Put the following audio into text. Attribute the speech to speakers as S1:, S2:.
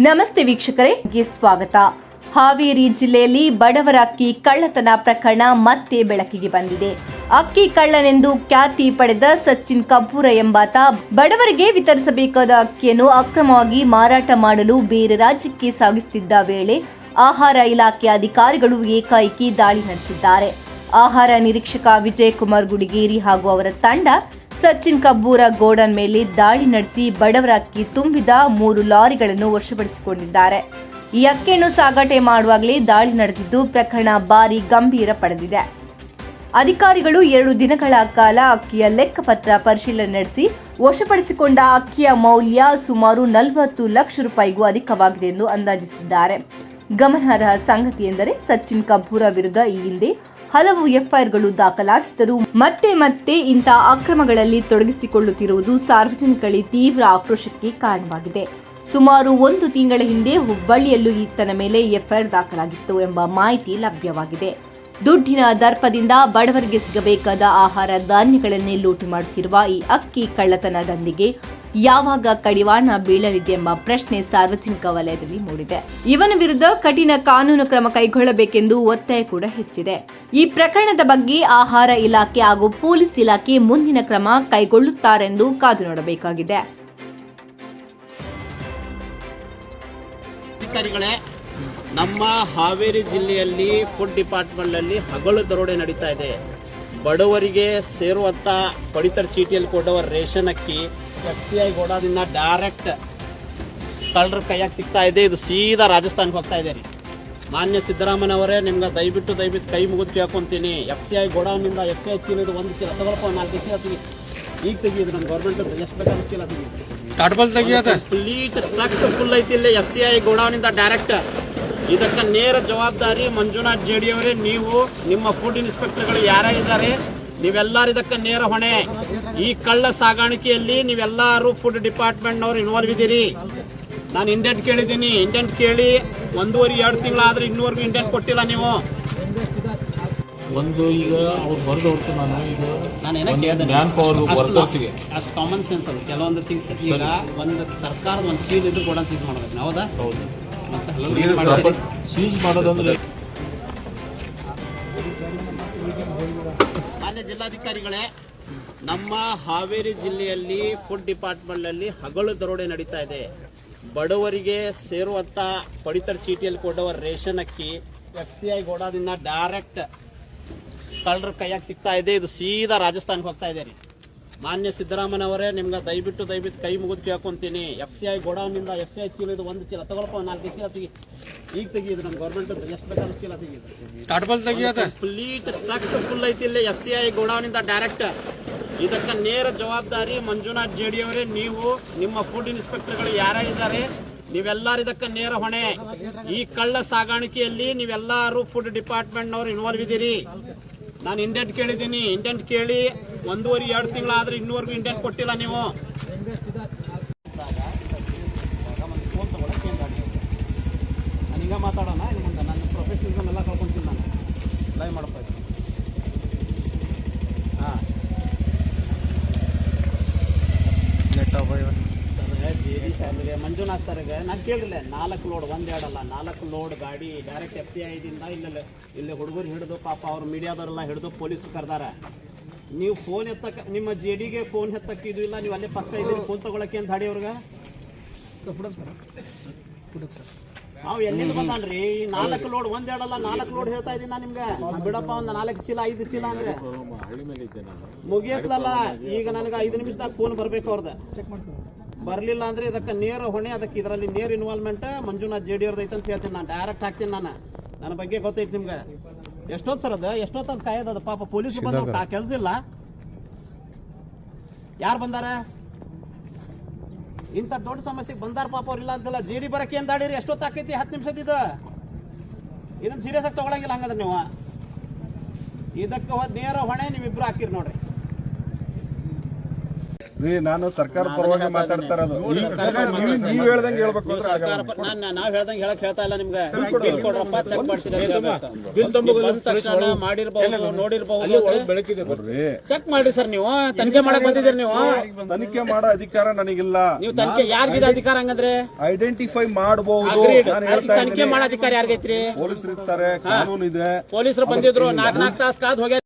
S1: ನಮಸ್ತೆ ವೀಕ್ಷಕರೇ ಸ್ವಾಗತ. ಹಾವೇರಿ ಜಿಲ್ಲೆಯಲ್ಲಿ ಬಡವರ ಅಕ್ಕಿ ಕಳ್ಳತನ ಪ್ರಕರಣ ಮತ್ತೆ ಬೆಳಕಿಗೆ ಬಂದಿದೆ. ಅಕ್ಕಿ ಕಳ್ಳನೆಂದು ಖ್ಯಾತಿ ಪಡೆದ ಸಚಿನ್ ಕಪೂರ ಎಂಬಾತ ಬಡವರಿಗೆ ವಿತರಿಸಬೇಕಾದ ಅಕ್ಕಿಯನ್ನು ಅಕ್ರಮವಾಗಿ ಮಾರಾಟ ಮಾಡಲು ಬೇರೆ ರಾಜ್ಯಕ್ಕೆ ಸಾಗಿಸುತ್ತಿದ್ದ ವೇಳೆ ಆಹಾರ ಇಲಾಖೆ ಅಧಿಕಾರಿಗಳು ಏಕಾಏಕಿ ದಾಳಿ ನಡೆಸಿದ್ದಾರೆ. ಆಹಾರ ನಿರೀಕ್ಷಕ ವಿಜಯ್ ಕುಮಾರ್ ಗುಡಿಗೇರಿ ಹಾಗೂ ಅವರ ತಂಡ ಸಚಿನ್ ಕಬ್ಬೂರ ಗೋಡನ್ ಮೇಲೆ ದಾಳಿ ನಡೆಸಿ ಬಡವರ ಅಕ್ಕಿ ತುಂಬಿದ ಮೂರು ಲಾರಿಗಳನ್ನು ವಶಪಡಿಸಿಕೊಂಡಿದ್ದಾರೆ. ಈ ಅಕ್ಕಿಯನ್ನು ಸಾಗಾಟೆ ಮಾಡುವಾಗಲೇ ದಾಳಿ ನಡೆದಿದ್ದು ಪ್ರಕರಣ ಭಾರಿ ಗಂಭೀರ ಪಡೆದಿದೆ. ಅಧಿಕಾರಿಗಳು ಎರಡು ದಿನಗಳ ಕಾಲ ಅಕ್ಕಿಯ ಲೆಕ್ಕಪತ್ರ ಪರಿಶೀಲನೆ ನಡೆಸಿ ವಶಪಡಿಸಿಕೊಂಡ ಅಕ್ಕಿಯ ಮೌಲ್ಯ ಸುಮಾರು ನಲವತ್ತು ಲಕ್ಷ ರೂಪಾಯಿಗೂ ಅಧಿಕವಾಗಿದೆ ಎಂದು ಅಂದಾಜಿಸಿದ್ದಾರೆ. ಗಮನಾರ್ಹ ಸಂಗತಿ ಎಂದರೆ ಸಚಿನ್ ಕಬ್ಬೂರ ವಿರುದ್ಧ ಈ ಹಿಂದೆ ಹಲವು ಎಫ್ಐಆರ್ಗಳು ದಾಖಲಾಗಿದ್ದರೂ ಮತ್ತೆ ಮತ್ತೆ ಇಂಥ ಅಕ್ರಮಗಳಲ್ಲಿ ತೊಡಗಿಸಿಕೊಳ್ಳುತ್ತಿರುವುದು ಸಾರ್ವಜನಿಕರಲ್ಲಿ ತೀವ್ರ ಆಕ್ರೋಶಕ್ಕೆ ಕಾರಣವಾಗಿದೆ. ಸುಮಾರು ಒಂದು ತಿಂಗಳ ಹಿಂದೆ ಹುಬ್ಬಳ್ಳಿಯಲ್ಲೂ ಈತನ ಮೇಲೆ ಎಫ್ಐಆರ್ ದಾಖಲಾಗಿತ್ತು ಎಂಬ ಮಾಹಿತಿ ಲಭ್ಯವಾಗಿದೆ. ದುಡ್ಡಿನ ದರ್ಪದಿಂದ ಬಡವರಿಗೆ ಸಿಗಬೇಕಾದ ಆಹಾರ ಧಾನ್ಯಗಳನ್ನೇ ಲೂಟಿ ಮಾಡುತ್ತಿರುವ ಈ ಅಕ್ಕಿ ಕಳ್ಳತನ ದಂಧೆಗೆ ಯಾವಾಗ ಕಡಿವಾಣ ಬೀಳಲಿದೆ ಎಂಬ ಪ್ರಶ್ನೆ ಸಾರ್ವಜನಿಕ ವಲಯದಲ್ಲಿ ಮೂಡಿದೆ. ಇವನ ವಿರುದ್ಧ ಕಠಿಣ ಕಾನೂನು ಕ್ರಮ ಕೈಗೊಳ್ಳಬೇಕೆಂದು ಒತ್ತಾಯ ಕೂಡ ಹೆಚ್ಚಿದೆ. ಈ ಪ್ರಕರಣದ ಬಗ್ಗೆ ಆಹಾರ ಇಲಾಖೆ ಹಾಗೂ ಪೊಲೀಸ್ ಇಲಾಖೆ ಮುಂದಿನ ಕ್ರಮ ಕೈಗೊಳ್ಳುತ್ತಾರೆಂದು ಕಾದು ನೋಡಬೇಕಾಗಿದೆ.
S2: ನಮ್ಮ ಹಾವೇರಿ ಜಿಲ್ಲೆಯಲ್ಲಿ ಫುಡ್ ಡಿಪಾರ್ಟ್ಮೆಂಟ್ನಲ್ಲಿ ಹಗಲು ದರೋಡೆ ನಡೀತಾ ಇದೆ. ಬಡವರಿಗೆ ಸೇರುವಂಥ ಪಡಿತರ ಚೀಟಿಯಲ್ಲಿ ಕೊಡುವ ರೇಷನ್ ಅಕ್ಕಿ ಎಫ್ ಸಿ ಐ ಗೋಡಾದಿಂದ ಡೈರೆಕ್ಟ್ ಕಳ್ಳರ ಕೈಯಾಗ ಸಿಗ್ತಾ ಇದೆ. ಇದು ಸೀದಾ ರಾಜಸ್ಥಾನಕ್ಕೆ ಹೋಗ್ತಾ ಇದೆ ರೀ. ಮಾನ್ಯ ಸಿದ್ದರಾಮಯ್ಯವರೇ ನಿಮ್ಗೆ ದಯವಿಟ್ಟು ದಯವಿಟ್ಟು ಕೈ ಮುಗಿದು ಕೇಳ್ಕೊಂತೀನಿ. ಎಫ್ ಸಿ ಐ ಗೋಡಾನಿಂದ ಎಫ್ ಸಿ ಐ ಚೀಲದ ಒಂದು ಚೀಲ ತಗೊಳಪ್ಪ ನಾಲ್ಕು ಚೀಲ ತೆಗಿ. ಈಗ ತೆಗಿಯೋದು ನಮ್ಮ ಗೌರ್ಮೆಂಟ್ ಎಷ್ಟು ಬೇಕಾದ್ರೆ ಚೀಲ ತೆಗಿ
S3: ತಾಟ್ಬಲ್
S2: ಕಂಪ್ಲೀಟ್ ಟ್ರಕ್ ಫುಲ್ ಐತಿ ಇಲ್ಲಿ ಎಫ್ ಸಿ ಐ ಗೋಡೌನಿಂದ ಡೈರೆಕ್ಟ್ ಇದಕ್ಕೆ ನೇರ ಜವಾಬ್ದಾರಿ ಮಂಜುನಾಥ್ ಜೇಡಿಯವರೇ ನೀವು ನಿಮ್ಮ ಫುಡ್ ಇನ್ಸ್ಪೆಕ್ಟರ್ಗಳು ಯಾರ್ಯಾರಿದ್ದಾರೆ ನೀವೆಲ್ಲರೂ ಇದಕ್ಕೆ ನೇರ ಹೊಣೆ. ಈ ಕಳ್ಳ ಸಾಗಾಣಿಕೆಯಲ್ಲಿ ನೀವೆಲ್ಲರೂ ಫುಡ್ ಡಿಪಾರ್ಟ್ಮೆಂಟ್ನವ್ರು ಇನ್ವಾಲ್ವ್ ಇದ್ದೀರಿ ನಾನು ಇಂಡೆಂಟ್ ಕೇಳಿದ್ದೀನಿ. ಇಂಡೆಂಟ್ ಕೇಳಿ ಒಂದೂವರೆ ಎರಡು ತಿಂಗಳಾದ್ರೆ ಇನ್ನೂವರೆಗೂ ಇಂಡೆಂಟ್ ಕೊಟ್ಟಿಲ್ಲ ನೀವು.
S3: ಒಂದು ಈಗ ಅವ್ರು ಬರೆದು ಹೊರತು ನಾನು ಈಗ
S2: ನಾನು ಏನೋ ಕೇಳಿದೆ
S3: ಪವರ್ ವರ್ಕರ್ಸ್ಗೆ
S2: ಅಷ್ಟು ಕಾಮನ್ ಸೆನ್ಸ್ ಅದು. ಕೆಲವೊಂದು ಥಿಂಗ್ಸ್ ಈಗ ಒಂದು ಸರ್ಕಾರದ ಒಂದು ಸೀಲ್ ಇದ್ದು ಕೂಡ ಸೀಸ್ ಮಾಡ್ಬೇಕು. ಹೌದಾ?
S3: ಹೌದು. ಸೀಸ್ ಮಾಡೋದಂದ್ರೆ
S2: ಜಿಲ್ಲಾಧಿಕಾರಿಗಳೇ, ನಮ್ಮ ಹಾವೇರಿ ಜಿಲ್ಲೆಯಲ್ಲಿ ಫುಡ್ ಡಿಪಾರ್ಟ್ಮೆಂಟ್ನಲ್ಲಿ ಹಗಲು ದರೋಡೆ ನಡೀತಾ ಇದೆ. ಬಡವರಿಗೆ ಸೇರುವಂಥ ಪಡಿತರ ಚೀಟಿಯಲ್ಲಿ ಕೊಡುವ ರೇಷನ್ ಅಕ್ಕಿ, ಎಫ್ ಸಿ ಐ ಗೋಡಾದಿಂದ ಡೈರೆಕ್ಟ್ ಕಳ್ಳರ ಕೈಯಾಗಿ ಸಿಗ್ತಾ ಇದೆ. ಇದು ಸೀದಾ ರಾಜಸ್ಥಾನಕ್ಕೆ ಹೋಗ್ತಾ ಇದೆ ರೀ. ಮಾನ್ಯ ಸಿದ್ದರಾಮನವರೇ ನಿಮ್ಗೆ ದಯವಿಟ್ಟು ದಯವಿಟ್ಟು ಕೈ ಮುಗಿದು ಕೇಳ್ಕೊಂತೀನಿ. ಎಫ್ ಸಿ ಐ ಗೋಡೌನಿಂದ ಎಫ್ ಸಿ ಐ ಚೀಲ ಇದು ಒಂದು ಚೀಲ ತಗೊಳಪ್ಪ ನಾಲ್ಕು ಚೀಲ ತೆಗಿ. ಈಗ ತೆಗಿಯೋದು ನಮ್ಮ ಗೌರ್ಮೆಂಟ್ ಎಷ್ಟು ಬೇಕಾದ್ರೂ ಚೀಲ ತೆಗಿಯೋದು. ಕಂಪ್ಲೀಟ್ ಫುಲ್ ಐತಿ ಇಲ್ಲಿ ಎಫ್ ಸಿ ಐ ಗೋಡೌನಿಂದ ಡೈರೆಕ್ಟ್ ಇದಕ್ಕೆ ನೇರ ಜವಾಬ್ದಾರಿ ಮಂಜುನಾಥ್ ಜೇಡಿ ಅವರೇ ನೀವು ನಿಮ್ಮ ಫುಡ್ ಇನ್ಸ್ಪೆಕ್ಟರ್ಗಳು ಯಾರ್ಯಾರಿದ್ದಾರೆ ನೀವೆಲ್ಲರೂ ಇದಕ್ಕೆ ನೇರ ಹೊಣೆ. ಈ ಕಳ್ಳ ಸಾಗಾಣಿಕೆಯಲ್ಲಿ ನೀವೆಲ್ಲರೂ ಫುಡ್ ಡಿಪಾರ್ಟ್ಮೆಂಟ್ನವ್ರು ಇನ್ವಾಲ್ವ್ ಇದ್ದೀರಿ ನಾನು ಇಂಡೆಂಟ್ ಕೇಳಿದ್ದೀನಿ. ಇಂಡೆಂಟ್ ಕೇಳಿ ಒಂದೂವರೆ, ಎರಡು ತಿಂಗಳಾದ್ರೆ ಇನ್ನೂವರೆಗೂ ಇಂಡೆಂಟ್ ಕೊಟ್ಟಿಲ್ಲ ನೀವು. ನಾನು ಹಿಂಗ ಮಾತಾಡೋಣ ಮುಂದೆ ನನ್ನ ಪ್ರೊಫೆಷನಲ್ ಎಲ್ಲ ಕಳ್ಕೊಂತೀನಿ ನಾನು. ಲೈವ್ ಮಾಡಪ್ಪ ಇದು. ಹಾಂ ಸರ್ ಸಾಹೇಬ್ರಿಗೆ ಮಂಜುನಾಥ್ ಸರ್ಗೆ ನಾನು ಕೇಳಿಲ್ಲ ನಾಲ್ಕು ಲೋಡ್ ಒಂದೆರಡಲ್ಲ ನಾಲ್ಕು ಲೋಡ್ ಗಾಡಿ ಡೈರೆಕ್ಟ್ ಎಫ್ ಸಿ ಐದಿಂದ ಇಲ್ಲ ಇಲ್ಲಿ ಹುಡುಗರು ಹಿಡಿದು ಪಾಪ ಅವ್ರು ಮೀಡಿಯಾದವರೆಲ್ಲ ಹಿಡಿದು ಪೊಲೀಸ್ ಕರೆದಾರ. ನೀವು ಫೋನ್ ಎತ್ತಕ್ಕ ನಿಮ್ಮ ಜೆ ಡಿಗೆ ಫೋನ್ ಎತ್ತಕ್ಕ ಇದು ಇಲ್ಲ ನೀವು ಅಲ್ಲೇ ಪಕ್ಕ ಇದ್ದೀರಿ ಫೋನ್ ತಗೊಳಕ್ಕೆ ಅಂತ ಹಾಡಿ ಅವ್ರಿಗೆ? ನಾವು ಎಲ್ಲಿಂದ ಬಂದಾನ್ರಿ? ನಾಲ್ಕು ಲೋಡ್ ಒಂದೆರಡಲ್ಲ ನಾಲ್ಕು ಲೋಡ್ ಹೇಳ್ತಾ ಇದ್ದೀನಿ ನಾನು ನಿಮ್ಗೆ. ಬಿಡಪ್ಪ ಒಂದು ನಾಲ್ಕು ಚೀಲ ಐದು ಚೀಲ ಅಂದ್ರೆ. ಮುಗಿಯತ್ಲಲ್ಲ ಈಗ ನನಗೆ ಐದು ನಿಮಿಷದಾಗ ಫೋನ್ ಬರ್ಬೇಕು ಅವ್ರದ್ದು ಬರ್ಲಿಲ್ಲ ಅಂದ್ರೆ ಇದಕ್ಕೆ ನೇರ ಹೊಣೆ ಅದಕ್ಕೆ ಇದರಲ್ಲಿ ನೇರ ಇನ್ವಾಲ್ವ್ಮೆಂಟ್ ಮಂಜುನಾಥ್ ಜೆ ಡಿ ಅವ್ರದ್ದು ಐತೆ ಅಂತ ಹೇಳ್ತೀನಿ ನಾನು. ಡೈರೆಕ್ಟ್ ಹಾಕ್ತೀನಿ ನಾನು. ನನ್ನ ಬಗ್ಗೆ ಗೊತ್ತೈತಿ ನಿಮ್ಗೆ. ಎಷ್ಟೊತ್ತು ಸರ್ ಅದು? ಎಷ್ಟೊತ್ತು ಅದು ಕಾಯೋದು ಪಾಪ ಪೊಲೀಸ್ ಬಂದ ಕೆಲಸ ಇಲ್ಲ. ಯಾರು ಬಂದಾರ? ಇಂಥ ದೊಡ್ಡ ಸಮಸ್ಯೆಗೆ ಬಂದಾರ ಪಾಪ ಅವ್ರು ಇಲ್ಲ ಅಂತಲ್ಲ. ಜಿ ಡಿ ಬರಕ್ಕೆ ಏನು ದಾಡಿರಿ? ಎಷ್ಟೊತ್ತು ಆಕೈತಿ? ಹತ್ತು ನಿಮಿಷದ ಇದು. ಇದನ್ನ ಸೀರಿಯಸ್ ಆಗಿ ತಗೊಳಂಗಿಲ್ಲ ಹಂಗದ ನೀವು. ಇದಕ್ಕೆ ನೇರ ಹೊಣೆ ನೀವಿಬ್ರು ಹಾಕಿರಿ ನೋಡ್ರಿ.
S4: ರೀ ನಾನು ಸರ್ಕಾರ ಪರವಾಗಿ ಮಾತಾಡ್ತಾ ಇರೋದು. ನೀವು- ಹೇಳ್ದಂಗೆ ಹೇಳ್ಬೇಕು ಅಂದ್ರೆ
S2: ಸರ್ಕಾರ
S4: ಆಗಲ್ಲ.
S2: ನಾವ್ ಹೇಳ್ದಂಗೆ ಹೇಳಕ್ ಹೇಳ್ತಾ ಇಲ್ಲ ನಿಮ್ಗೆ. ಬಿಲ್ ಕೊಡ್ರಪ್ಪ ಚೆಕ್ ಮಾಡಿರ್ಬಹುದು ನೋಡಿರ್ಬಹುದು
S3: ಬೆಳಕಿದೆ
S4: ನೋಡ್ರಿ
S2: ಚೆಕ್ ಮಾಡಿ ಸರ್ ನೀವು. ತನಿಖೆ ಮಾಡಕ್ ಬಂದಿದ್ದೀರಿ ನೀವು.
S4: ತನಿಖೆ ಮಾಡೋ ಅಧಿಕಾರ ನನಗಿಲ್ಲ.
S2: ನೀವು ತನಿಖೆ ಯಾರಿಗಿದೆ ಅಧಿಕಾರ ಹಂಗಂದ್ರೆ?
S4: ಐಡೆಂಟಿಫೈ ಮಾಡಬಹುದು
S2: Agreed.
S4: ನಾನು ಹೇಳ್ತಾ
S2: ತನಿಖೆ
S4: ಇದ್ದೀನಿ.
S2: ಮಾಡೋ ಅಧಿಕಾರ ಯಾರಿಗೈತ್ರಿ?
S4: ಪೊಲೀಸರು ಇರ್ತಾರೆ ಕಾನೂನು ಇದೆ.
S2: ಪೊಲೀಸರು ಬಂದಿದ್ರು ನಾಲ್ಕ್ ನಾಲ್ಕು ತಾಸು ಕಾದ್ ಹೋಗ್ಯಾರ.